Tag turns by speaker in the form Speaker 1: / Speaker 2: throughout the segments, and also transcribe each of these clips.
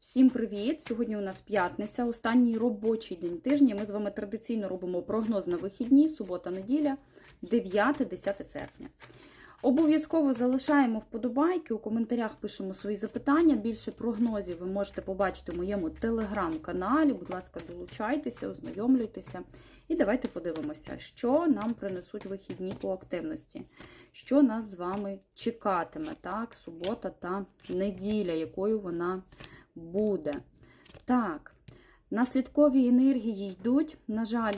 Speaker 1: Всім привіт! Сьогодні у нас п'ятниця, останній робочий день тижня. Ми з вами традиційно робимо прогноз на вихідні, субота-неділя, 9-10 серпня. Обов'язково залишаємо вподобайки, у коментарях пишемо свої запитання. Більше прогнозів ви можете побачити в моєму телеграм-каналі. Будь ласка, долучайтеся, ознайомлюйтеся. І давайте подивимося, що нам принесуть вихідні по активності, що нас з вами чекатиме, так, субота та неділя, якою вона буде. Так, наслідкові енергії йдуть, на жаль,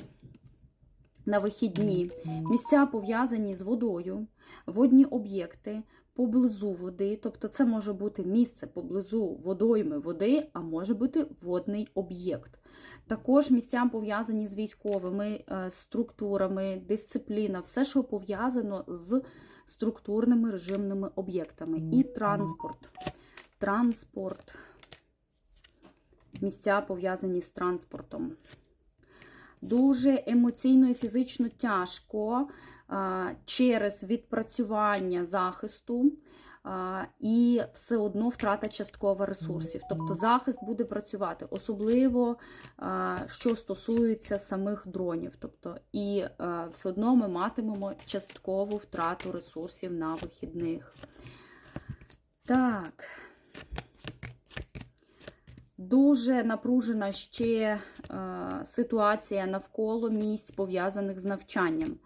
Speaker 1: на вихідні. Місця пов'язані з водою, водні об'єкти поблизу води. Тобто, це може бути місце поблизу водойми води, а може бути водний об'єкт. Також місця пов'язані з військовими е, структурами, дисципліна, все, що пов'язано з структурними режимними об'єктами. І транспорт. Транспорт місця пов'язані з транспортом. Дуже емоційно і фізично тяжко через відпрацювання захисту і все одно втрата часткова ресурсів. Тобто захист буде працювати, особливо що стосується самих дронів. Тобто, і все одно ми матимемо часткову втрату ресурсів на вихідних. Так. Дуже напружена ще е, ситуація навколо місць, пов'язаних з навчанням.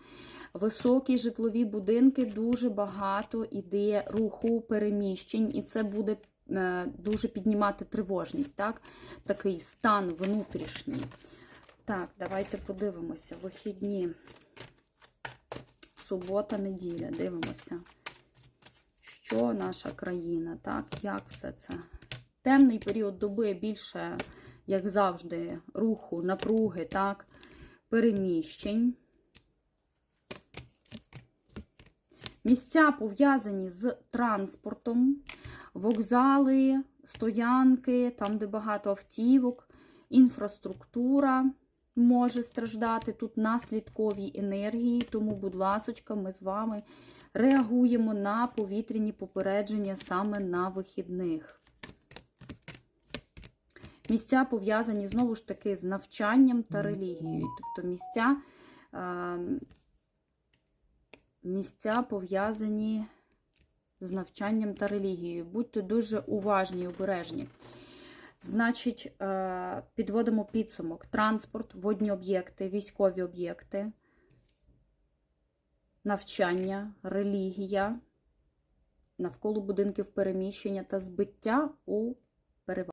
Speaker 1: Високі житлові будинки, дуже багато іде руху переміщень, і це буде е, дуже піднімати тривожність, так? такий стан внутрішній. Так, давайте подивимося. Вихідні. Субота, неділя. Дивимося, що наша країна, так, як все це. Темний період доби більше, як завжди, руху, напруги, так, переміщень. Місця пов'язані з транспортом, вокзали, стоянки, там, де багато автівок, інфраструктура може страждати. Тут наслідкові енергії, тому, будь ласочка, ми з вами реагуємо на повітряні попередження саме на вихідних. Місця пов'язані знову ж таки з навчанням та релігією. Тобто місця, місця пов'язані з навчанням та релігією. Будьте дуже уважні і обережні. Значить, підводимо підсумок: транспорт, водні об'єкти, військові об'єкти, навчання, релігія, навколо будинків переміщення та збиття у перевагу.